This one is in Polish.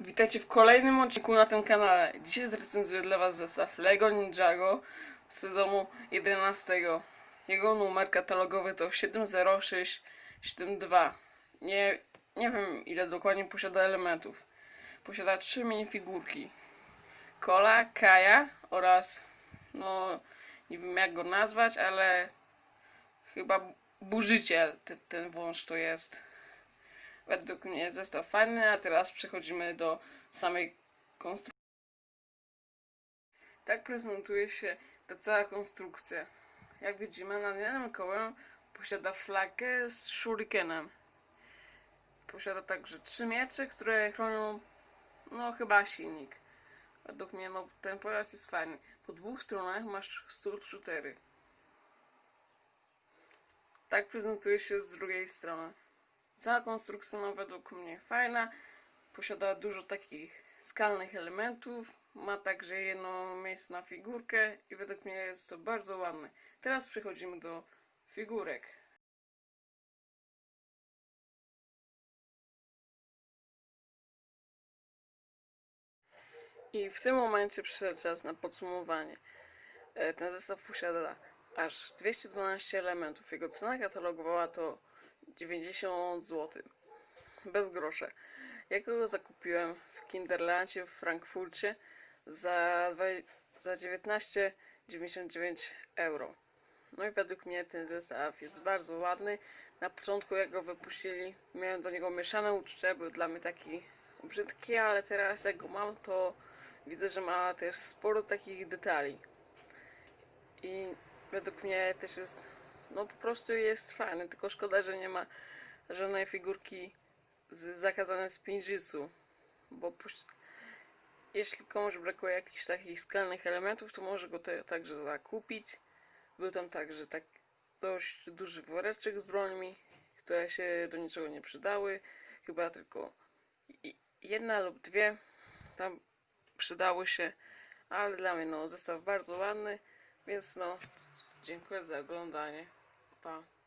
Witajcie w kolejnym odcinku na tym kanale. Dzisiaj zrecenzuję dla Was zestaw LEGO Ninjago z sezonu 11. Jego numer katalogowy to 70672. Nie, nie wiem ile dokładnie posiada elementów. Posiada trzy minifigurki. Kola, Kaja oraz no nie wiem jak go nazwać, ale chyba burzyciel ten, ten wąż to jest. Według mnie zestaw fajny, a teraz przechodzimy do samej konstrukcji. Tak prezentuje się ta cała konstrukcja. Jak widzimy, nad jednym kołem posiada flagę z shurikenem. Posiada także trzy miecze, które chronią, no chyba silnik. Według mnie no, ten pojazd jest fajny. Po dwóch stronach masz stół shootery. Tak prezentuje się z drugiej strony. Cała konstrukcja no, według mnie fajna. Posiada dużo takich skalnych elementów. Ma także jedno miejsce na figurkę i według mnie jest to bardzo ładne. Teraz przechodzimy do figurek. I w tym momencie przyszedł czas na podsumowanie. E, Ten zestaw posiada aż 212 elementów. Jego cena katalogowa to 90 zł. Bez grosza. Ja go zakupiłem w Kinderlandzie w Frankfurcie za, za 19,99 euro. No i według mnie ten zestaw jest bardzo ładny. Na początku jak go wypuścili, miałem do niego mieszane uczucia, był dla mnie taki brzydki, ale teraz jak go mam, to widzę, że ma też sporo takich detali. I według mnie też jest, no po prostu jest fajny, tylko szkoda, że nie ma żadnej figurki z zakazanej z Pinjitsu, bo jeśli komuś brakuje jakichś takich skalnych elementów, to może go także zakupić. Był tam także tak dość duży woreczek z brońmi, które się do niczego nie przydały. Chyba tylko jedna lub dwie tam przydały się, ale dla mnie no zestaw bardzo ładny, więc no dziękuję za oglądanie. Pa.